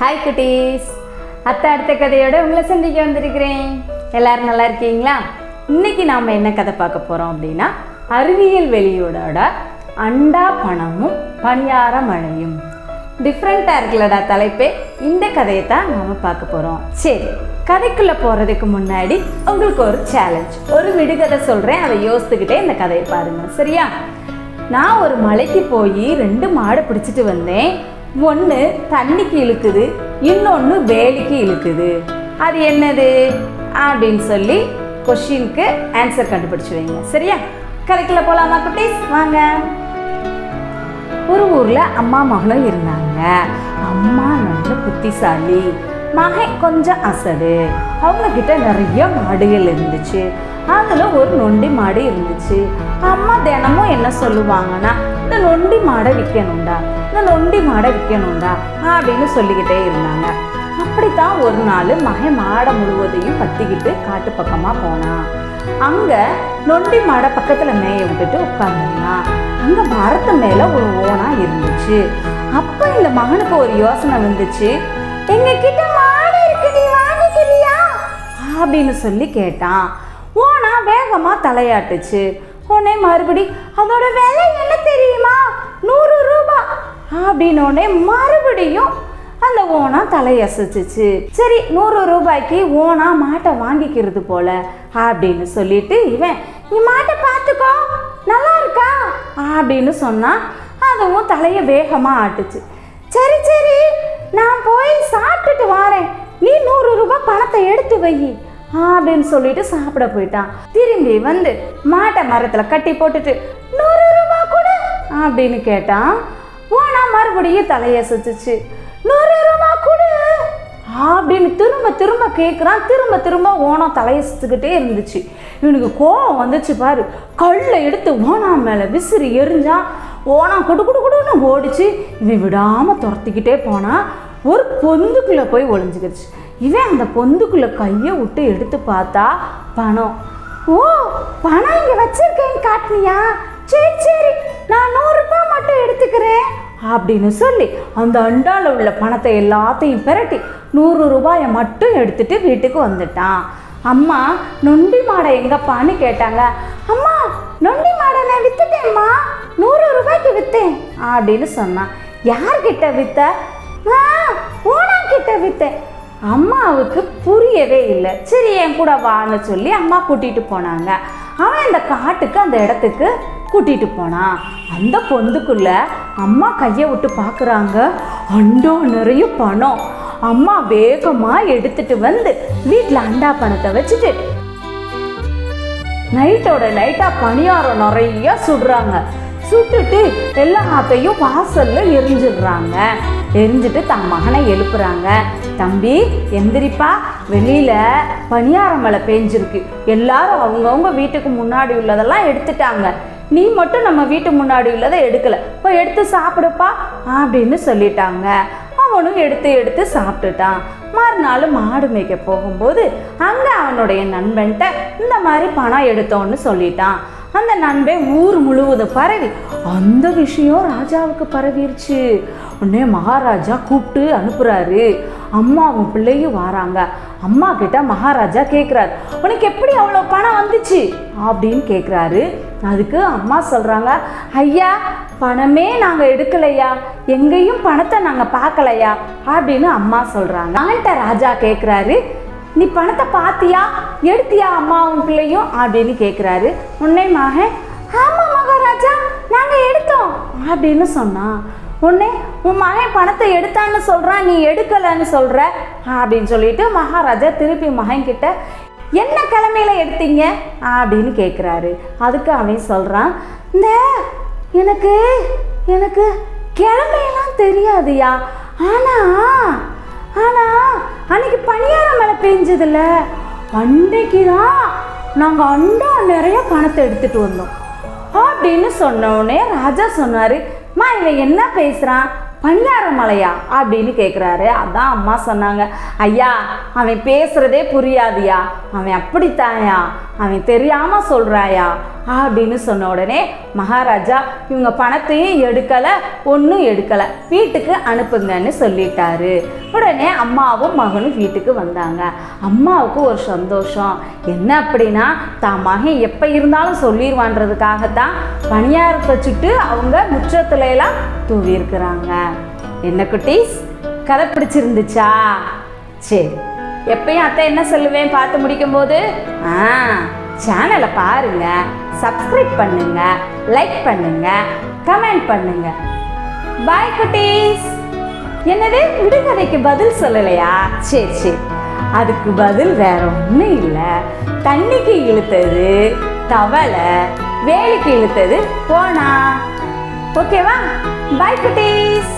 Hi குட்டீஸ் அத்தை அடுத்த கதையோட உங்களை சந்திக்க வந்திருக்கிறேன். எல்லோரும் நல்லா இருக்கீங்களா? இன்றைக்கி நாம் என்ன கதை பார்க்க போகிறோம் அப்படின்னா அறிவியல் வெளியோட அண்டா பணமும் பணியார மழையும். டிஃப்ரெண்ட்டாக இருக்குல்லடா தலைப்பே. இந்த கதையை தான் நாம் பார்க்க போகிறோம் சரி கதைக்குள்ளே போகிறதுக்கு முன்னாடி உங்களுக்கு ஒரு சேலஞ்ச் ஒரு விடுகதை சொல்கிறேன் அதை யோசித்துக்கிட்டே இந்த கதையை பாருங்கள் சரியா? நான் ஒரு மலைக்கு போய் ரெண்டு மாடு பிடிச்சிட்டு வந்தேன். ஒன்று தண்ணிக்கு இழுக்குது இன்னொன்று வேலிக்கு இழுக்குது. அது என்னது? அப்படின்னு சொல்லி கொஷினுக்கு ஆன்சர் கண்டுபிடிச்சு வைங்க. சரியா? கதைக்குள்ள போகலாமா குட்டீஸ்? வாங்க. ஒரு ஊரில் அம்மா மகளும் இருந்தாங்க. அம்மா நல்ல புத்திசாலி. மகன் கொஞ்சம் அசடு. அவங்கக்கிட்ட நிறைய மாடுகள் இருந்துச்சு. அதில் ஒரு நொண்டி மாடு இருந்துச்சு. அம்மா தினமும் என்ன சொல்லுவாங்கன்னா இந்த நொண்டி மாடை விற்கணும்டா இந்த நொண்டி மாடை விற்கணும்டா அப்படின்னு சொல்லிக்கிட்டே இருந்தாங்க. அப்படித்தான் ஒரு நாள் மகன் மாடை முழுவதையும் பத்திக்கிட்டு காட்டு பக்கமாக போனான் அங்கே நொண்டி மாடை பக்கத்தில் மேய விட்டுட்டு உட்காந்துருந்தான் அங்கே மரத்து மேலே ஒரு ஓனா இருந்துச்சு. அப்போ இந்த மகனுக்கு ஒரு யோசனை வந்துச்சு. எங்க கிட்ட மாடு இருக்கு நீ வாங்கிக்கிறியா? அப்படின்னு சொல்லி கேட்டான். ஓனா வேகமாக தலையாட்டுச்சு. உடனே மறுபடி அதோட விலை என்ன தெரியுமா? நூறு ரூபாய் அப்படின்னு உடனே மறுபடியும் அந்த ஓனா தலையசைச்சிச்சு. சரி நூறு ரூபாய்க்கு ஓனா மாட்டை வாங்கிக்கிறது போல அப்படின்னு சொல்லிட்டு இவன் நீ மாட்டை பார்த்துக்கோ நல்லா இருக்கா? அப்படின்னு சொன்னா அதுவும் தலையை வேகமாக ஆட்டுச்சு. சரி சரி நான் போய் சாப்பிட்டுட்டு வரேன். நீ நூறு ரூபாய் பணத்தை எடுத்து வை. அப்படின்னு சொல்லிட்டு சாப்பிட போயிட்டான். திரும்பி வந்து மாட்டை மரத்தில் கட்டி போட்டுட்டு நூறு ரூபா கொடு? அப்படின்னு கேட்டான். ஓனா மறுபடியும் தலையசைச்சிச்சு நூறு ரூபா கொடு? அப்படின்னு திரும்ப திரும்ப கேட்குறான் திரும்ப திரும்ப ஓனம் தலையசிச்சுக்கிட்டே இருந்துச்சு. இவனுக்கு கோபம் வந்துச்சு பாரு. கல்லை எடுத்து ஓனாம் மேலே விசிறி எரிஞ்சான். ஓனாம் குடு குடு குடுன்னு ஓடிச்சு. இவன் விடாமல் துரத்திக்கிட்டே போனான். ஒரு பொந்துக்குள்ளே போய் ஒளிஞ்சுக்கிடுச்சு. இவன் அந்த பொந்துக்குள்ளே கையை விட்டு எடுத்து பார்த்தா பணம். ஓ பணம் இங்கே வச்சிருக்கேன்னு காட்டினியா சரி சரி நான் நூறுரூபா மட்டும் எடுத்துக்கிறேன் அப்படின்னு சொல்லி அந்த அண்டாவில் உள்ள பணத்தை எல்லாத்தையும் பிரட்டி நூறு ரூபாயை மட்டும் எடுத்துட்டு வீட்டுக்கு வந்துட்டான். அம்மா நொண்டி மாடை எங்கப்பான்னு கேட்டாங்க. அம்மா நொண்டி மாடை நான் வித்துட்டேம்மா. நூறு ரூபாய்க்கு வித்தேன் அப்படின்னு சொன்னான். யார்கிட்ட வித்த? ஆ ஓனா கிட்ட வித்தேன். அம்மாவுக்கு புரியவே இல்லை. சரி என் கூட வான்னு சொல்லி அம்மா கூட்டிகிட்டு போனாங்க. அவன் அந்த காட்டுக்கு அந்த இடத்துக்கு கூட்டிகிட்டு போனான். அந்த பொந்துக்குள்ள அம்மா கையை விட்டு பார்க்குறாங்க. அண்டோ நிறைய பணம். அம்மா வேகமாக எடுத்துட்டு வந்து வீட்டில் அண்டா பணத்தை வச்சுட்டு நைட்டோட நைட்டாக பணியாரம் நிறைய சுடுறாங்க. சுட்டுட்டு எல்லாத்தையும் வாசலில் எரிஞ்சிடுறாங்க. எரிஞ்சிட்டு தன் மகனை எழுப்புறாங்க. தம்பி எந்திரிப்பா. வெளியில் பணியார மழை பெஞ்சிருக்கு. எல்லாரும் அவங்கவுங்க வீட்டுக்கு முன்னாடி உள்ளதெல்லாம் எடுத்துட்டாங்க. நீ மட்டும் நம்ம வீட்டு முன்னாடி உள்ளதை எடுக்கலை. இப்போ எடுத்து சாப்பிடுப்பா அப்படின்னு சொல்லிட்டாங்க. அவனும் எடுத்து எடுத்து சாப்பிட்டுட்டான். மறுநாள் மாடு மேய்க்க போகும்போது அங்கே அவனுடைய நண்பன்கிட்ட இந்த மாதிரி பணம் எடுத்தோன்னு சொல்லிட்டான். அந்த நண்பே ஊர் முழுவதும் பரவி அந்த விஷயம் ராஜாவுக்கு பரவிருச்சு. உடனே மகாராஜா கூப்பிட்டு அனுப்புகிறாரு அம்மாவும் பிள்ளையும் வராங்க. அம்மா கிட்ட மகாராஜா கேட்குறாரு உனக்கு எப்படி அவ்வளோ பணம் வந்துச்சு? அப்படின்னு கேட்குறாரு அதுக்கு அம்மா சொல்கிறாங்க ஐயா பணமே நாங்கள் எடுக்கலையா? எங்கேயும் பணத்தை நாங்கள் பார்க்கலையா? அப்படின்னு அம்மா சொல்கிறாங்க ஆண்ட ராஜா கேட்குறாரு நீ பணத்தை பார்த்தியா எடுத்தியா அம்மாவும் பிள்ளையும்? அப்படின்னு கேட்குறாரு உன்னை மகன் ஆமாம் மகாராஜா நாங்கள் எடுத்தோம் அப்படின்னு சொன்னான் உன்னே உன் மகன் பணத்தை எடுத்தான்னு சொல்கிறான் நீ எடுக்கலைன்னு சொல்கிற அப்படின்னு சொல்லிட்டு மகாராஜா திருப்பி மகன் கிட்ட என்ன கிழமையில எடுத்தீங்க? அப்படின்னு கேட்குறாரு அதுக்கு அவன் சொல்கிறான் இந்த எனக்கு எனக்கு கிழமையெல்லாம் தெரியாதுயா. ஆனால் ஆனா அன்னைக்கு பணியாரம் மழை பெஞ்சதில்ல அன்னைக்கு தான் நாங்கள் அண்டா நிறைய பணத்தை எடுத்துகிட்டு வந்தோம். அப்படின்னு சொன்ன உடனே ராஜா சொன்னார் மா இவன் என்ன பேசுகிறான் பணியார மலையா அப்படின்னு கேட்குறாரு அதான் அம்மா சொன்னாங்க. ஐயா அவன் பேசுகிறதே புரியாதுயா. அவன் அப்படித்தாயா அவன் தெரியாமல் சொல்கிறாயா அப்படின்னு சொன்ன உடனே மகாராஜா இவங்க பணத்தையும் எடுக்கலை ஒன்றும் எடுக்கலை. வீட்டுக்கு அனுப்புங்கன்னு சொல்லிட்டாரு. உடனே அம்மாவும் மகனும் வீட்டுக்கு வந்தாங்க. அம்மாவுக்கு ஒரு சந்தோஷம். என்ன அப்படின்னா தான் மகன் எப்போ இருந்தாலும் சொல்லிடுவான்றதுக்காகத்தான் பணியாரத்தை சுட்டு அவங்க முற்றத்துல எல்லாம் என்ன குட்டீஸ்? கதை பிடிச்சிருந்துச்சா? சரி எப்பயும் அத்தை என்ன சொல்லுவேன் பார்த்து முடிக்கும்போது? ஆ சேனலை பாருங்க சப்ஸ்கிரைப் பண்ணுங்க லைக் பண்ணுங்க கமெண்ட் பண்ணுங்க. பாய் குட்டீஸ். என்னது? விடுகதைக்கு பதில் சொல்லலையா? சரி சரி. அதுக்கு பதில் வேற ஒன்றும் இல்லை. தண்ணிக்கு இழுத்தது தவளை வேலைக்கு இழுத்தது போனா. ஓகேவா பாய் குட்டீஸ்.